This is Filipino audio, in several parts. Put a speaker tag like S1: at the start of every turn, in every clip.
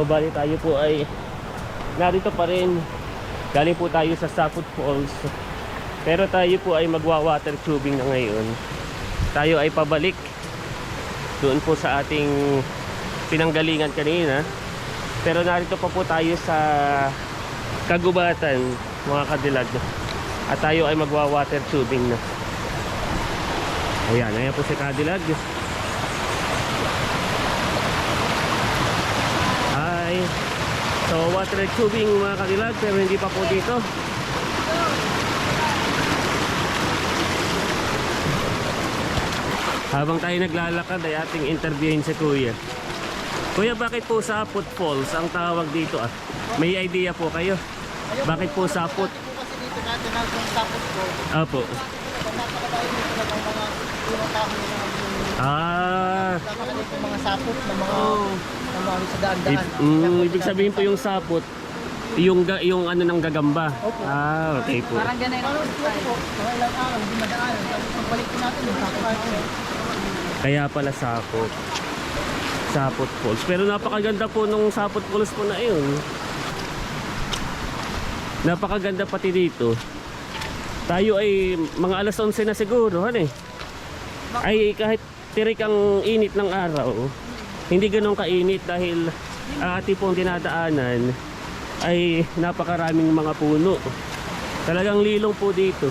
S1: So bali tayo po ay narito pa rin. Galing po tayo sa Saput Falls. Pero tayo po ay magwa-water tubing na ngayon. Tayo ay pabalik doon po sa ating pinanggalingan kanina. Pero narito pa po tayo sa kagubatan, mga kadilag. At tayo ay magwa-water tubing na. Ayan, ayan po si Cadillac. Hi. So, water tubing mga Cadillac, pero hindi pa po dito. Habang tayo naglalakad ay ating interviewin si Kuya. Kuya, bakit po Saput Falls ang tawag dito ah? May idea po kayo? Bakit po Saput?
S2: Po kasi dito dito ng mga
S1: Ah,
S2: yung mga sapot na mga
S1: Oh.
S2: na mga sa daan-daan.
S1: Ib- mm, ibig sabihin po yung sapot, yung ga- yung ano ng gagamba.
S2: Opo.
S1: Ah, okay po.
S3: Parang ganun
S2: Ano ito po, mga ilang araw, hindi. Tapos pagbalik po natin yung sapot.
S1: Kaya pala sapot. Sapot Falls. Pero napakaganda po nung Sapot Falls po na yun. Napakaganda pati dito. Tayo ay mga alas 11 na siguro, ano eh. Ay kahit tirik ang init ng araw, hindi ganun kainit dahil ang ating pong dinadaanan ay napakaraming mga puno. Talagang lilong po dito.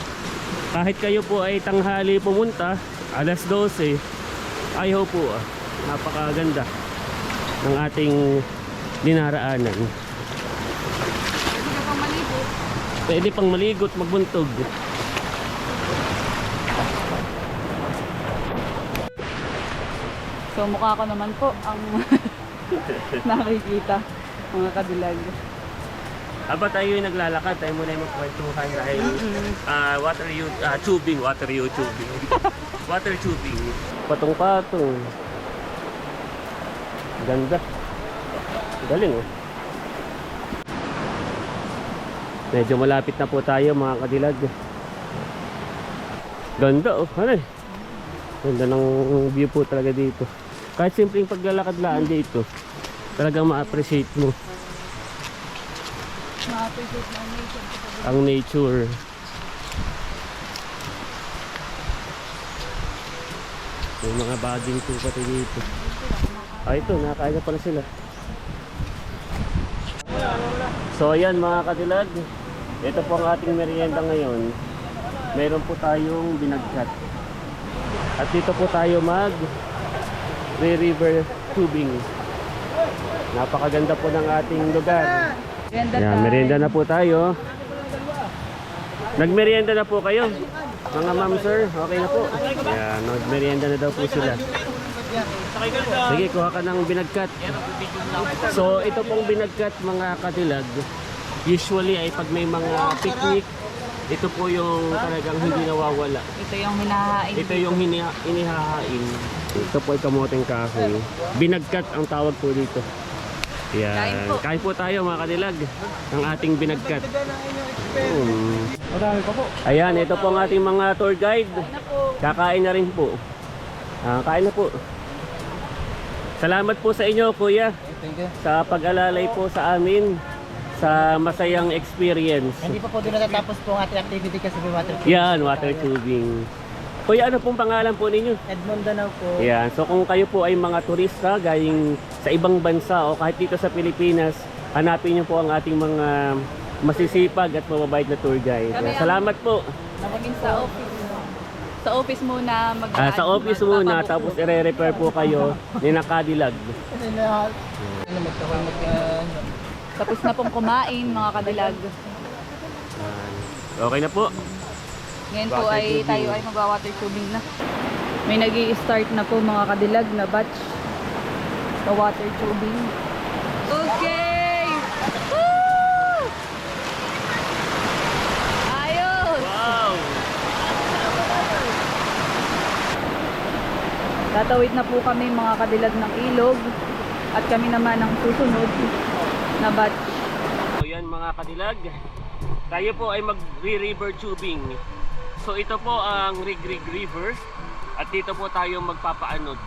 S1: Kahit kayo po ay tanghali pumunta, alas 12, ayaw po ah. Napakaganda ng ating dinaraanan.
S3: Pwede pang maligo.
S1: Pwede pang maligot, magbuntog.
S3: So mukha ko naman po ang nakikita mga kadilag.
S1: Habang tayo yung naglalakad, tayo muna yung magkwentuhan dahil ah, water you, ah, tubing, water you, tubing. water tubing. Patong-patong. Ganda. Galing oh. Medyo malapit na po tayo mga kadilag. Ganda oh. Ano eh. Ganda ng view po talaga dito. Kahit simpleng paglalakad-laan dito, talagang ma-appreciate mo
S3: Ma-appreciate na nature.
S1: ang nature. May mga baging po pati dito. Ah, ito, nakakain na pala sila. So, ayan mga kadilag. Ito po ang ating merienda ngayon. Meron po tayong binagkat. At dito po tayo mag re-river tubing. Napakaganda po ng ating lugar.
S3: Ganda
S1: Yan, merienda na po tayo. Nagmerienda na po kayo. Mga ma'am sir, okay na po. Yan, nagmerienda na daw po sila. Sige, kuha ka ng binagkat. So, ito pong binagkat mga katilag. Usually ay pag may mga picnic, ito po yung talagang hindi nawawala.
S3: Ito yung hinahain.
S1: Ito yung hini- inihahain. Ito po ay kamoteng kahoy. Binagkat ang tawag po dito. Yan.
S3: Kain po.
S1: Kain po tayo mga kanilag ng ating binagkat. Hmm.
S2: Marami pa po.
S1: Ayan, ito po ang ating mga tour guide. Kakain na rin po. Ah, kain na po. Salamat po sa inyo, kuya,
S2: Thank you.
S1: sa pag-alalay po sa amin sa masayang experience.
S2: Hindi pa po doon natatapos po ang ating activity kasi may water
S1: Yan, water tubing. Kuya, ano pong pangalan po ninyo?
S2: Edmond Danao po.
S1: Yan. So kung kayo po ay mga turista galing sa ibang bansa o kahit dito sa Pilipinas, hanapin niyo po ang ating mga masisipag at mababait na tour guide.
S3: Kami ang-
S1: Salamat po.
S3: Nabagin sa office. Sa office muna mag
S1: Ah, sa office muna tapos ire-repair po kayo ni na Cadillac.
S2: Kasi na, ano magkawal mag,
S3: Tapos na pong kumain mga kadilag.
S1: Okay na po.
S3: Ngayon po ay
S1: tubing.
S3: tayo ay magwa-water tubing na. May nag start na po mga kadilag na batch sa water tubing. Okay! Woo! Ayos!
S1: Wow!
S3: Tatawid na po kami mga kadilag ng ilog at kami naman ang susunod na batch.
S1: So yan mga kadilag. Tayo po ay mag-river tubing. So ito po ang Rig Rig River at dito po tayo magpapaanod.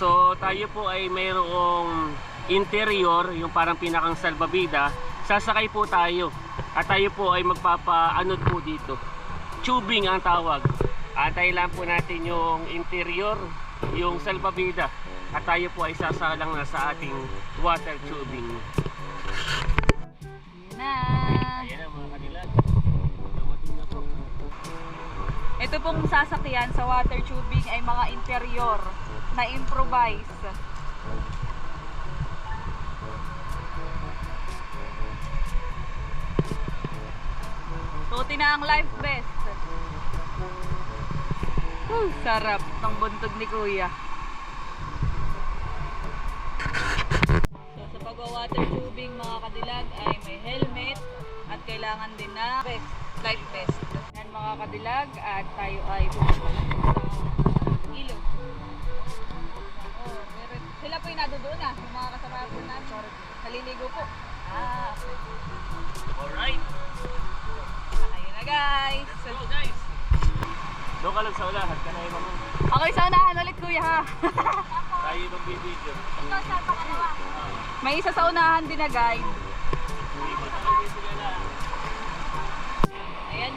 S1: So tayo po ay mayroong interior, yung parang pinakang salbabida, sasakay po tayo. At tayo po ay magpapaanod po dito. Tubing ang tawag. Antay lang po natin yung interior, yung salbabida. At tayo po ay sasalang na sa ating water tubing. Ayan na
S3: Ito pong sasakyan sa water tubing ay mga interior na improvise. Suotin na ang life vest. Whew, sarap ng buntog ni Kuya. Sa pag-water tubing mga kadilag ay may helmet at kailangan din na vest, life vest. Yan mga kadilag at tayo ay pupunta sa ilog. Oh, meron. Sila po yung nadudoon na, yung mga kasama po namin. Naliligo po. Ah.
S1: Alright.
S3: Ayun na guys.
S1: Let's go guys. Doon ka lang sa ulahan. Ka na yung mga
S3: Okay, sa unahan ulit kuya ha.
S1: tayo magbibideo.
S3: May isa sa unahan din na guide.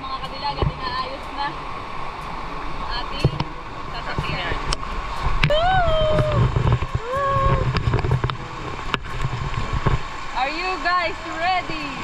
S3: Mga kadilag at inaayos na ang ating sasakyan. Are you guys ready?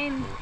S3: Sa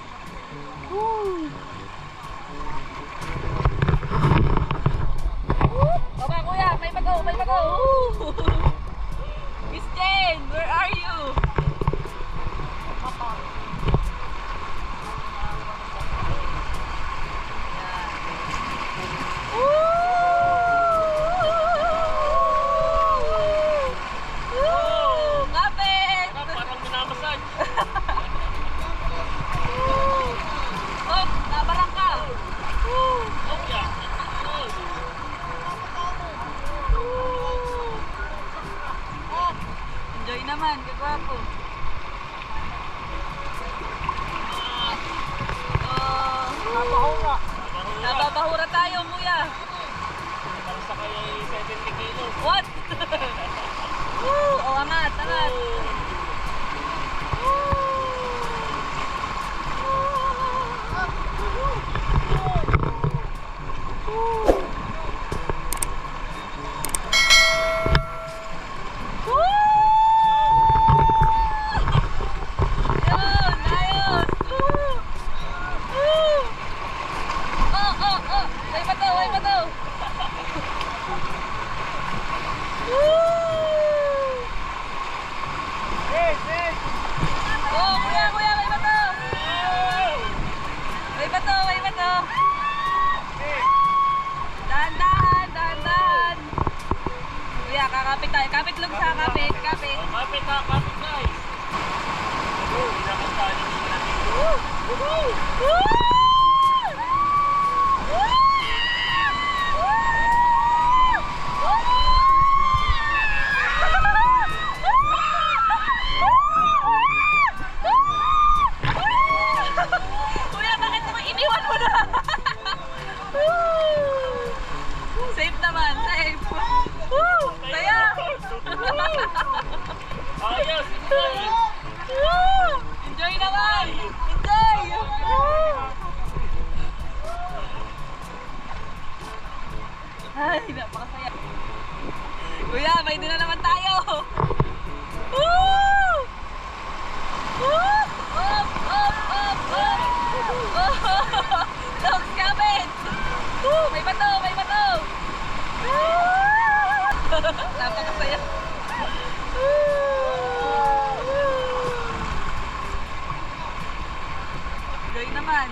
S3: Enjoy naman.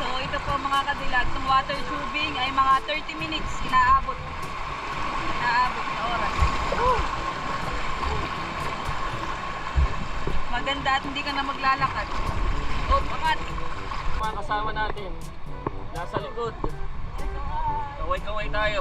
S3: So ito po mga kadilag, itong water tubing ay mga 30 minutes inaabot. Inaabot na oras. Maganda at hindi ka na maglalakad. Oh, angat.
S1: Mga kasama natin, nasa likod. Kaway-kaway tayo.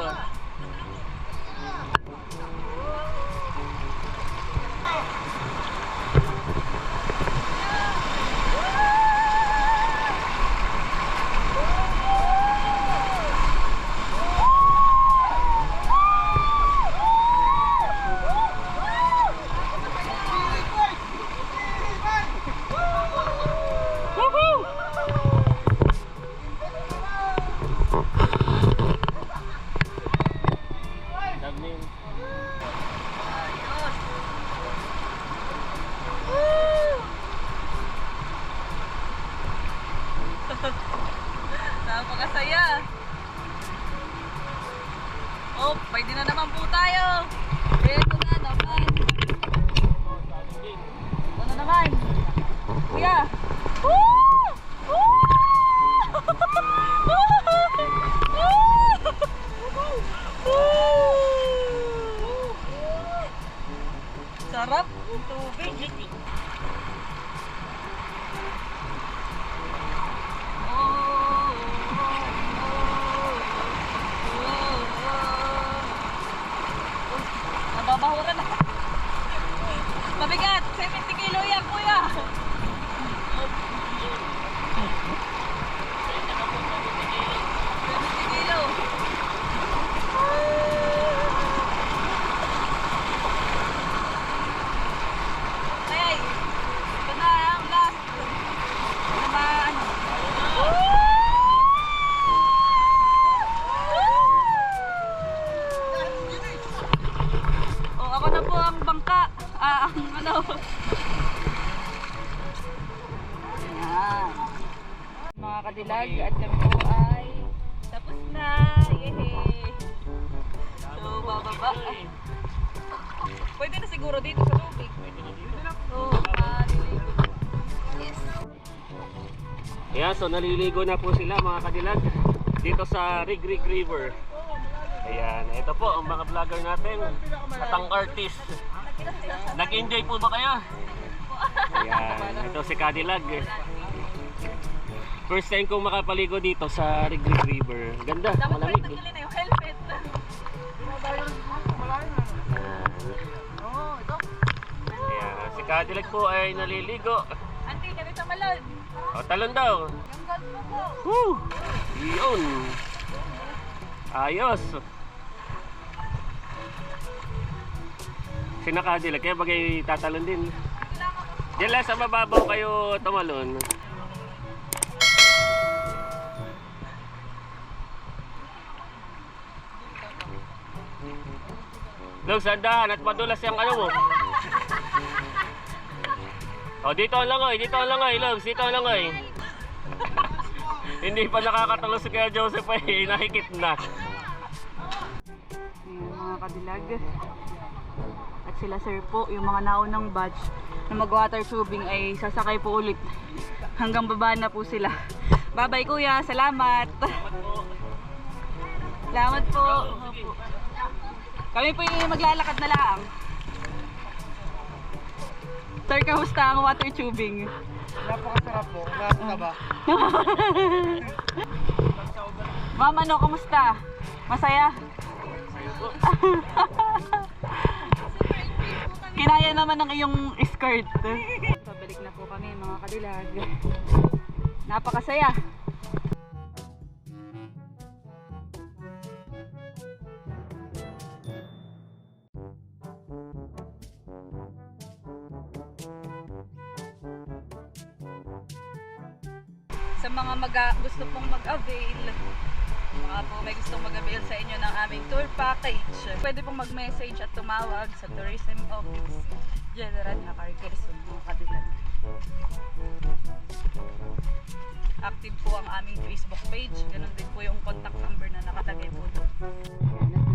S3: So
S1: naliligo na po sila mga kadilag dito sa Rig Rig River. Ayan, ito po ang mga vlogger natin at ang artist. Nag-enjoy po ba kayo? Ayan, ito si Cadillac. First time kong makapaligo dito sa Rig Rig River. Ganda, malamig.
S3: yung helmet.
S1: Ayan, si Cadillac po ay naliligo.
S3: Auntie, ganito malon.
S1: O, talon daw.
S3: Yung gold mo po.
S1: Woo! Yun! Ayos! Sina Cadillac, kaya bagay tatalon din. Diyan lang sa mababaw kayo tumalon. Log, sandahan at madulas yung ano mo. O, dito ang langoy, dito ang langoy, Logs, dito ang langoy. Hindi pa nakakatalo si Kuya Joseph eh, nakikit na.
S3: Yung mga kadilag. At sila sir po, yung mga naunang batch na mag-water tubing ay sasakay po ulit. Hanggang baba na po sila. Bye-bye kuya, salamat. Salamat po. Opo. Kami po yung maglalakad na lang. Sir, kamusta ang water tubing?
S2: Napakasarap po. Nasa ba?
S3: Ma'am, ano, kamusta? Masaya? Kinaya naman ng iyong skirt. Pabalik na po kami mga kadilag. Napakasaya. Mag gusto pong mag-avail, mga po may gustong mag-avail sa inyo ng aming tour package, pwede pong mag-message at tumawag sa Tourism Office. General Hakar Quezon, mga kadilag. Active po ang aming Facebook page. Ganon din po yung contact number na nakatagay po doon.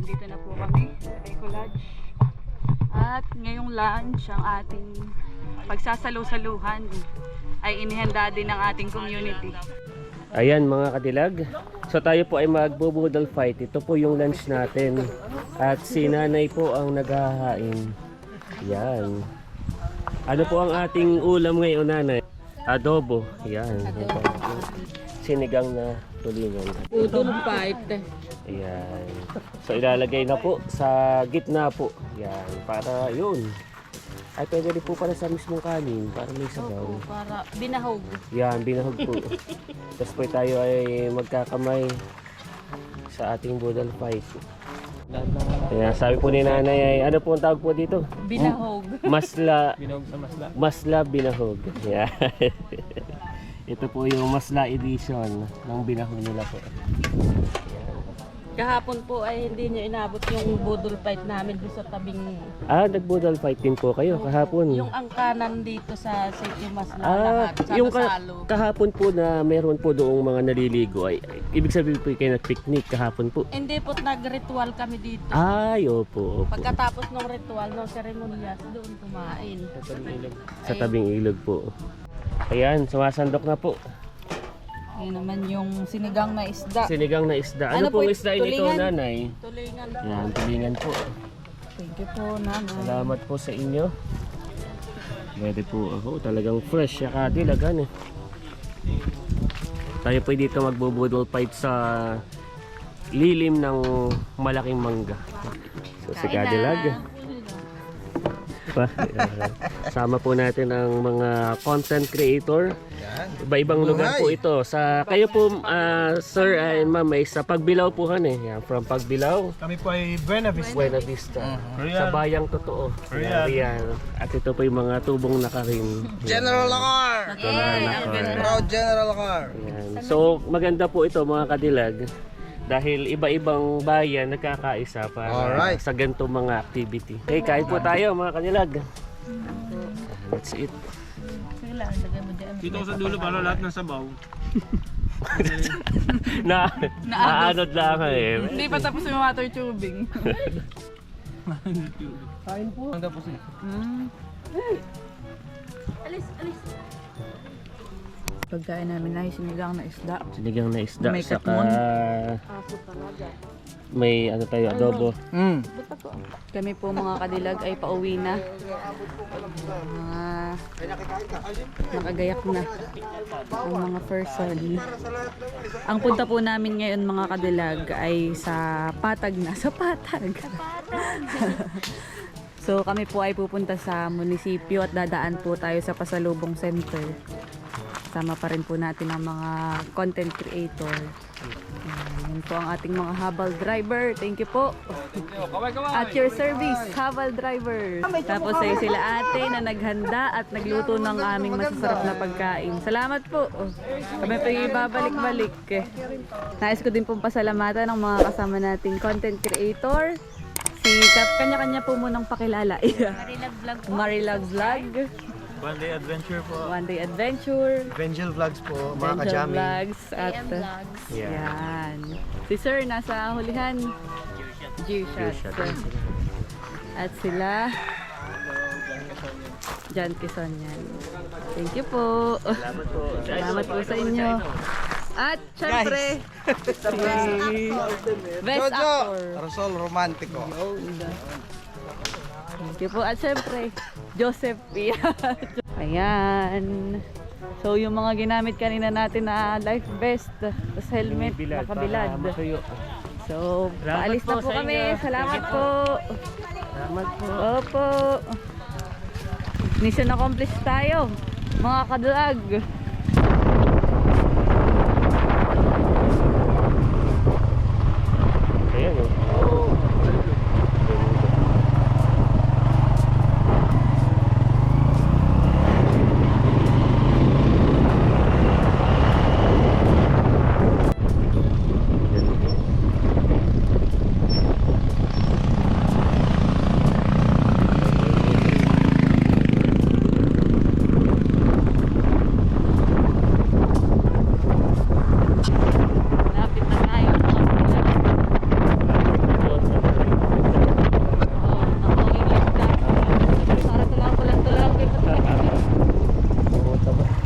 S3: Nandito na po kami sa Eco Lodge. At ngayong lunch, ang ating pagsasalo-saluhan ay inihanda din ng ating community.
S1: Ayan mga kadilag. So tayo po ay magbubudol fight. Ito po yung lunch natin. At si nanay po ang naghahain. Yan. Ano po ang ating ulam ngayon nanay? Adobo. Yan. Sinigang na tulingan.
S3: Udol fight.
S1: Ayan. So ilalagay na po sa gitna po. Yan. Para yun. Ay pwede rin po pala sa mismong kanin. Para may sabaw.
S3: para binahog.
S1: Yan, binahog po. Tapos po tayo ay magkakamay sa ating budal fight. Kaya sabi po ni nanay ay, ano po ang tawag po dito?
S3: Binahog.
S1: Masla. Binahog sa masla. Masla binahog. Yan. Ito po yung masla edition ng binahog nila po.
S4: Kahapon po ay hindi niyo inabot yung budol fight namin doon sa tabing
S1: Ah, nagbudal fight din po kayo kahapon.
S4: yung angkanan dito sa City Mas na
S1: Ah,
S4: lahat sa
S1: yung ka- kahapon po na meron po doong mga naliligo ay, ay ibig sabihin po kayo nag-picnic kahapon po.
S4: Hindi po nag-ritual kami dito.
S1: Ay, opo, opo.
S4: Pagkatapos ng ritual, ng seremonyas, doon kumain.
S1: Sa tabing ilog po. Ayan, sumasandok na po.
S3: Yan naman yung sinigang na isda.
S1: Sinigang na isda. Ano,
S3: Ano po,
S1: pong isda ito, nanay?
S4: Tulingan.
S1: Yan, tulingan po.
S3: Thank you po, nanay.
S1: Salamat po sa inyo. Pwede po ako. Talagang fresh. Saka dilagan eh. Tayo po dito magbubudol fight sa lilim ng malaking mangga. So si Cadillac. Pa, sama po natin ang mga content creator. Iba-ibang lugar po ito. Sa kayo po ah, sir and ma'am ay sa Pagbilao po han eh. Yan, from Pagbilao.
S2: Kami po ay Buena Vista.
S1: Buena Vista. Sa bayang totoo.
S2: Real.
S1: Real. At ito po yung mga tubong nakarin.
S5: General Lacar!
S1: General Nakar.
S5: Proud General Lacar!
S1: Yan. So maganda po ito mga kadilag. Dahil iba-ibang bayan nagkakaisa para
S5: Alright.
S1: sa ganito mga activity. Okay, kain po tayo mga kadilag. That's it.
S2: Dito ko sa dulo para lahat ng sabaw.
S1: Na, naanod lang ako eh.
S3: Hindi pa tapos yung water tubing.
S2: Kain po. Ang tapos eh.
S3: Pagkain namin ay sinigang na isda.
S1: Sinigang na isda.
S3: May
S1: saka
S3: katmon.
S1: may ano tayo, adobo.
S5: Mm.
S3: Kami po mga kadilag ay pauwi na. Mga nakagayak na ang mga person. Ang punta po namin ngayon mga kadilag ay sa Patag na. Sa Patag. so kami po ay pupunta sa munisipyo at dadaan po tayo sa Pasalubong Center. Sama pa rin po natin ang mga content creator. Yun po ang ating mga habal driver. Thank you po. At your service, habal driver. Tapos ay sila ate na naghanda at nagluto ng aming masasarap na pagkain. Salamat po. Kami pa ibabalik-balik. Nais ko din pong pasalamatan ng mga kasama nating content creator. Si Kap, kanya-kanya po munang pakilala. Marilag Vlog Marilag Vlog.
S2: One day adventure po.
S3: One Day Adventure.
S2: Vengel Vlogs po. Mga
S3: Angel
S2: kajami.
S3: Vlogs. At, yan. Si Sir nasa hulihan. G-Shot. At sila. John Quezon yan. Thank you po.
S1: Salamat po.
S3: Salamat po sa inyo. At syempre, si Best
S5: Jojo!
S3: Actor.
S5: Rosol Romantico.
S3: Thank you po. At syempre, Joseph. Yeah. Ayan. So yung mga ginamit kanina natin na life vest, tapos helmet,
S1: Bilad,
S3: nakabilad. So, paalis na
S1: po
S3: po kami.
S1: inyo.
S3: Salamat po.
S1: Salamat po.
S3: Opo. Mission accomplished tayo. Mga kadulag.
S1: Ayan oh.
S3: Lapit na tayo. mga kadulag. Oh, nakauwi na yung Para tulang tulang tulang.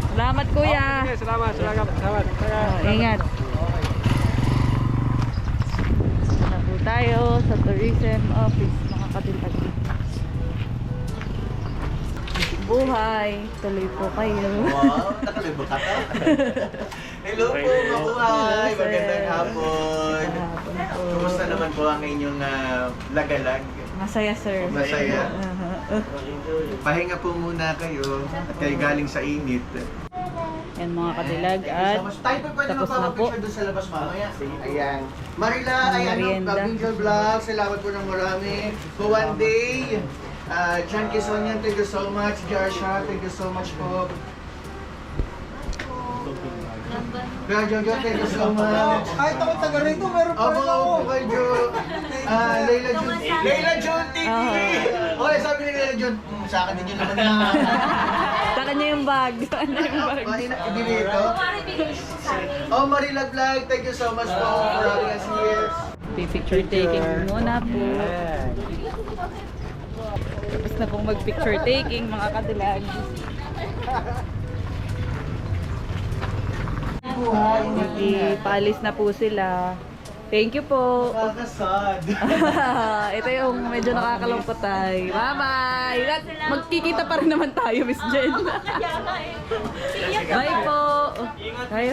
S3: Salamat kuya.
S2: Salamat, salamat, salamat.
S3: Oh, ingat. Na po tayo sa katilag. Buhay, tuloy po kayo.
S5: Wow, nakalibo ka ka. Hello po, mabuhay. Magandang hapon. Kumusta naman po ang inyong ah, lagalag?
S3: Masaya sir.
S5: Masaya. Pahinga po muna kayo at kayo galing sa init.
S3: Yan mga katilag at
S5: po
S3: tapos na po.
S5: doon sa labas mamaya. Ayan. Marila, ayan
S3: Merienda.
S5: ang Angel Vlog. Salamat po ng marami. For one day. Uh, John Quezonian, thank you so much. Jarsha, thank you so much po. Kuya Jojo, thank you so much.
S2: Kahit ako taga rito, meron pa rin ako.
S5: opo kay Jo. Ah, Leila Jun. Leila Jun TV! Okay, sabi ni Leila Jun, "Hmm, sa akin din yun naman na.
S3: sa kanya yung bag. Kanya yung bag.
S5: Mahina. Oh, Marila Vlog, thank you so much po for having us here.
S3: Picture taking muna po. Tapos na pong mag-picture taking mga kadilag. Ipalis na po sila. Thank you po.
S5: Kakasad.
S3: Ito yung medyo nakakalungkot tayo. Bye-bye! Magkikita pa rin naman tayo, Miss Jen. Bye po! Tayo.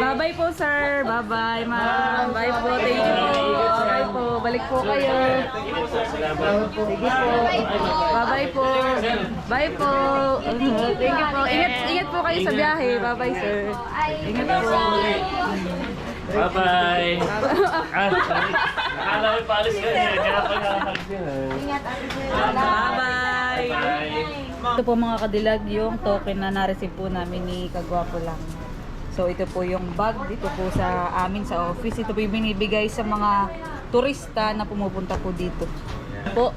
S3: Bye-bye po, sir! Bye-bye, ma'am! Bye po! Thank you po! Bye po! Balik po kayo! Sige po! Bye-bye po! Bye po! Thank you po! Ingat, ingat po kayo sa biyahe! Bye-bye, sir! Ingat po!
S1: Bye-bye! ah, sorry. Akala ko paalis ka niya. Kaya pa nakakalis niya.
S3: Bye-bye!
S1: Bye!
S3: Ito po mga kadilag yung token na na-receive po namin ni Kagwapo lang. So ito po yung bag dito po sa amin sa office. Ito po yung binibigay sa mga turista na pumupunta po dito. Po.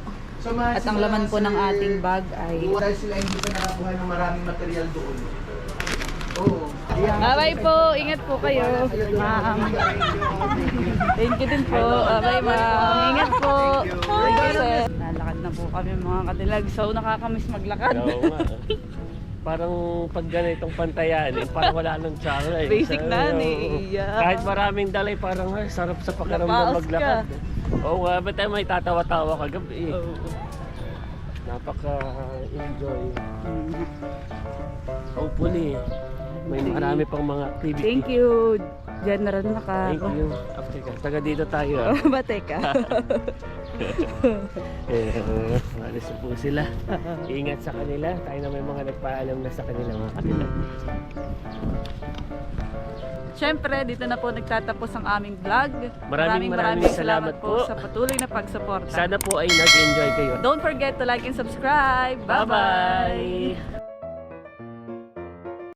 S3: At ang laman po ng ating bag ay...
S5: Dahil sila hindi pa nakakuha ng maraming material doon.
S3: Bye-bye po! Ingat po kayo. Ma'am. Thank you din po. Bye ma'am. Ingat po. Thank you sir. Nalakad na po kami mga kadilag. So nakakamiss maglakad.
S1: Oo nga. Parang pag ganitong pantayan, eh, parang wala nang tsara eh.
S3: Basic na,
S1: Oo.
S3: eh. Yeah.
S1: Kahit maraming dalay, parang ay, sarap sa pakiramdam
S3: Napaos
S1: maglakad.
S3: ka.
S1: Oo nga, ba't tayo may tatawa-tawa kagabi eh. Napaka-enjoy. Hopefully, may marami pang mga activity.
S3: Thank you. General na ka.
S1: Thank you. Africa. Taga dito tayo. ah.
S3: Bateka.
S1: eh, alis na po sila. Ingat sa kanila. Tayo na may mga nagpaalam na sa kanila mga kanila.
S3: Siyempre, dito na po nagtatapos ang aming vlog.
S1: Maraming maraming salamat po.
S3: sa patuloy na pagsuporta.
S1: Sana po ay nag-enjoy kayo.
S3: Don't forget to like and subscribe.
S1: Bye-bye!